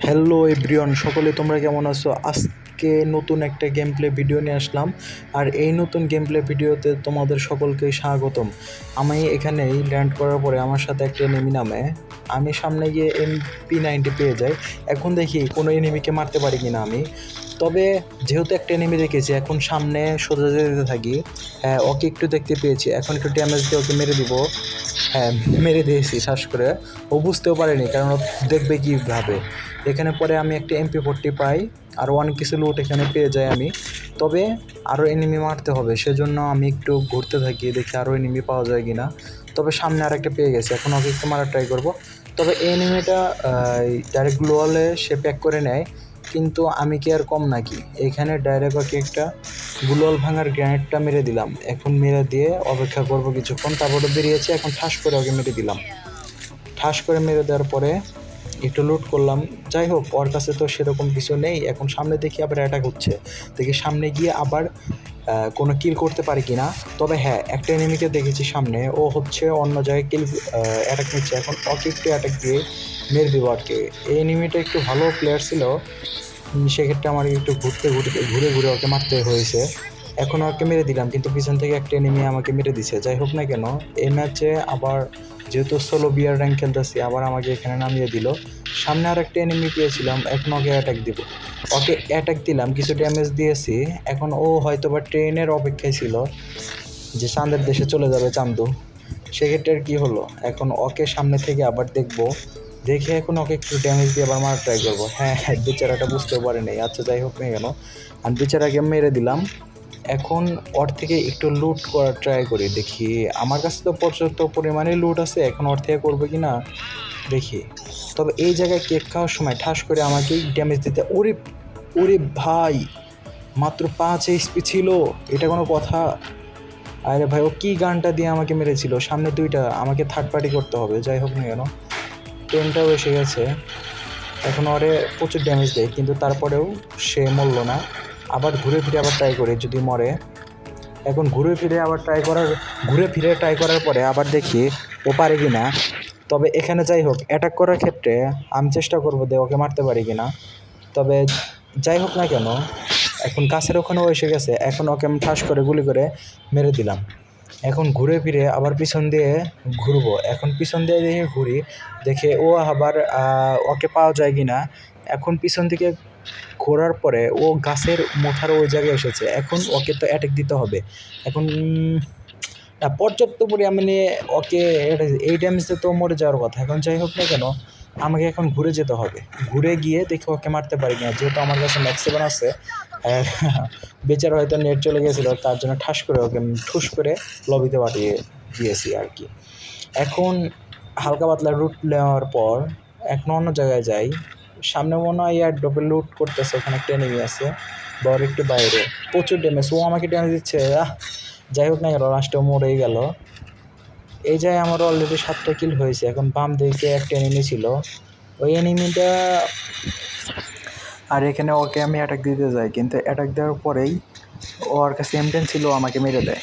Hello everyone সকলে তোমরা কেমন আছো? আজকে নতুন একটা গেম প্লে ভিডিও নিয়ে আসলাম। আর এই নতুন গেম প্লে ভিডিওতে তোমাদের সকলকে স্বাগতম। আমি এখানেই ল্যান্ড করার পরে আমার সাথে একটা এনিমি নামে। আমি সামনে গিয়ে এমপি নাইনটি পেয়ে যাই। এখন দেখি কোনো এনিমিকে মারতে পারি কিনা আমি। তবে যেহেতু একটা এনিমি দেখেছি, এখন সামনে সোজা যেতে থাকি। হ্যাঁ ওকে একটু দেখতে পেয়েছি। এখন একটু ড্যামেজ দিয়ে ওকে মেরে দিব। হ্যাঁ মেরে দিয়েছি, শ্বাস করে। ও বুঝতেও পারেনি, কারণ দেখবে কীভাবে। এখানে পরে আমি একটা এমপি ফোরটি পাই। আর অনেক কিছু লুট এখানে পেয়ে যাই আমি। তবে আরও এনিমি মারতে হবে, সেজন্য আমি একটু ঘুরতে থাকি, দেখি আরও এনিমি পাওয়া যায় কিনা। তবে সামনে আর একটা পেয়ে গেছে, এখন ওকে একটু মারা ট্রাই করব। তবে এই এনিমিটা ডাইরেক্ট গ্লোয়ালে সে প্যাক করে নেয়, কিন্তু আমি কি আর কম নাকি? এখানে ডাইরেক্ট ওকে একটা গুলোয়াল ভাঙার গ্রেনেডটা মেরে দিলাম। এখন মেরে দিয়ে অপেক্ষা করব কিছুক্ষণ, তারপরে বেরিয়েছে, এখন ঠাস করে ওকে মেরে দিলাম। ঠাস করে মেরে দেওয়ার পরে একটু লুট করলাম। যাই হোক, ওর কাছে তো সেরকম কিছু নেই। এখন সামনে দেখি আবার অ্যাটাক হচ্ছে। দেখি সামনে গিয়ে আবার কোনো কিল করতে পারি কিনা। তবে হ্যাঁ একটা এনিমিকে দেখেছি সামনে। ও হচ্ছে অন্য জায়গায় কিল অ্যাটাক নিচ্ছে। এখন ওকে একটু অ্যাটাক দিয়ে মেরে দেবো আর কি। এই এনিমিটা একটু ভালো প্লেয়ার ছিল। সেক্ষেত্রে আমার একটু ঘুরতে ঘুরতে, ঘুরে ঘুরে ওকে মারতে হয়েছে। এখন ওকে মেরে দিলাম, কিন্তু পিছন থেকে একটা এনিমি আমাকে মেরে দিছে। যাই হোক না কেন, এই ম্যাচে আবার যেহেতু সোলো বিয়ার র্যাঙ্ক খেলতেছি, আবার আমাকে এখানে নামিয়ে দিল। সামনে আর একটা এনিমি পেয়েছিলাম, এখন ওকে অ্যাটাক দিব। ওকে অ্যাটাক দিলাম, কিছু ড্যামেজ দিয়েছি। এখন ও হয়তো বা ট্রেনের অপেক্ষায় ছিল যে চাঁদের দেশে চলে যাবে চান্দু। সেক্ষেত্রে আর কী হলো? এখন ওকে সামনে থেকে আবার দেখব। দেখে এখন ওকে একটু ড্যামেজ দিয়ে আবার মারা ট্রাই করব। হ্যাঁ হ্যাঁ বেচারাটা বুঝতেও পারে নাই আচ্ছা যাই হোক না কেন। আমি বেচারাকে মেরে দিলাম। এখন ওর থেকে একটু লুট করার ট্রাই করি, দেখি। আমার কাছে তো পর্যাপ্ত পরিমাণে লুট আছে, এখন ওর থেকে করব কি না দেখি। তবে এই জায়গায় কেক খাওয়ার সময় ঠাস করে আমাকেই ড্যামেজ দিতে। ওরে ওরে ভাই, মাত্র পাঁচ এইচপি ছিল, এটা কোনো কথা? আরে ভাই, ও কী গানটা দিয়ে আমাকে মেরেছিল? সামনে দুইটা, আমাকে থার্ড পার্টি করতে হবে, যাই হোক না কেন। ট্রেনটাও এসে গেছে। এখন ওরে প্রচুর ড্যামেজ দেয়, কিন্তু তারপরেও সে মরলো না। আবার ঘুরে ফিরে আবার ট্রাই করে, যদি মরে। এখন ঘুরে ফিরে আবার ট্রাই করার, ঘুরে ফিরে ট্রাই করার পরে আবার দেখি ও পারে কি না তবে এখানে যাই হোক অ্যাটাক করার ক্ষেত্রে আমি চেষ্টা করব যে ওকে মারতে পারি কি না তবে যাই হোক না কেন, এখন গাছের ওখানেও এসে গেছে, এখন ওকে আমি ঠাস করে গুলি করে মেরে দিলাম। এখন ঘুরে ফিরে আবার পিছন দিয়ে ঘুরবো। এখন পিছন দিয়ে দেখে ঘুরি, দেখে ও আবার ওকে পাওয়া যায় কি না এখন পিছন দিকে ঘোরার পরে ও গাছের মোথার ওই জায়গায় এসেছে। এখন ওকে তো অ্যাটাক দিতে হবে। এখন না, পর্যাপ্ত পরিমাণে ওকে এই ড্যামেজে তো মরে যাওয়ার কথা। এখন যাই হোক না কেন, আমাকে এখন ঘুরে যেতে হবে। ঘুরে গিয়ে দেখি ওকে মারতে পারি না যেহেতু আমার কাছে ম্যাক্স সেভেন আছে বেচার হয়তো নেট চলে গেছিল তার জন্য ঠাস করে ওকে ঠুস করে লবিতে পাঠিয়ে দিয়েছি আর কি। এখন হালকা পাতলা রুট নেওয়ার পর এখন অন্য জায়গায় যাই। সামনে মনে হয় এয়ার ড্রপে লুট করতেছে, ওখানে একটা এনিমি আছে। বর একটু বাইরে। প্রচুর ড্যামেজ ও আমাকে ড্যামেজ দিচ্ছে। আহ, যাই হোক না কেন লাস্টে মরেই গেল। এই জায়গায় আমার অলরেডি সাতটা কিল হয়েছে। এখন বাম দিকে একটা এনিমি ছিল। ওই এনিমিটা আর এখানে ওকে আমি অ্যাটাক দিতে যাই। কিন্তু অ্যাটাক দেওয়ার পরেই ওর কাছে এমটেন ছিল আমাকে মেরে দেয়।